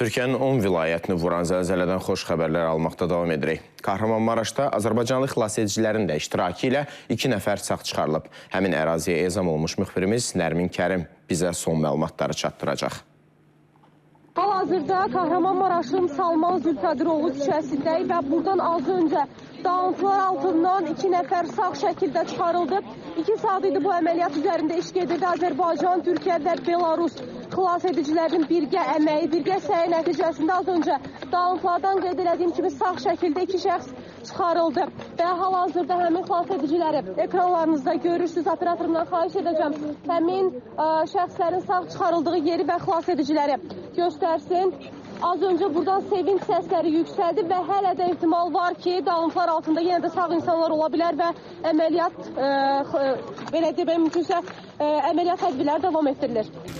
Türkiyənin 10 vilayətini vuran zəlzələdən xoş xəbərlər almaqda davam edirik. Kahramanmaraşda Azərbaycanlı xilasedicilərin də iştirakı ilə iki nəfər sağ çıxarılıb. Həmin əraziyə ezam olmuş müxbirimiz Nərmin Kərim bizə son məlumatları çatdıracaq. Hal-hazırda Kahramanmaraşın Salman Zülfədiroğlu küçəsindəyik və buradan az öncə dağıntılar altından iki nəfər sağ şəkildə çıxarıldı. İki saat idi bu əməliyyat üzərində iş gedirdi. Azərbaycan, Türkiyə və Belarus xilas edicilərinin birgə əməyi, birgə səyi nəticəsində az öncə dağıntılardan qeyd elədiyim kimi sağ şəkildə iki şəxs çıxarıldı. Və hal-hazırda həmin xilas ediciləri ekranlarınızda görürsünüz. Operatorumdan xahiş edəcəm həmin ə, şəxslərin sağ çıxarıldığı yeri və xilas ediciləri göstərsin. Az öncə buradan sevinç səsləri yüksəldi və hələ də ehtimal var ki, dağıntılar altında yenə də sağ insanlar ola bilər və əməliyyat, ə, belə demək mümkünsə, ə, əməliyyat tədbirləri davam etdirilir.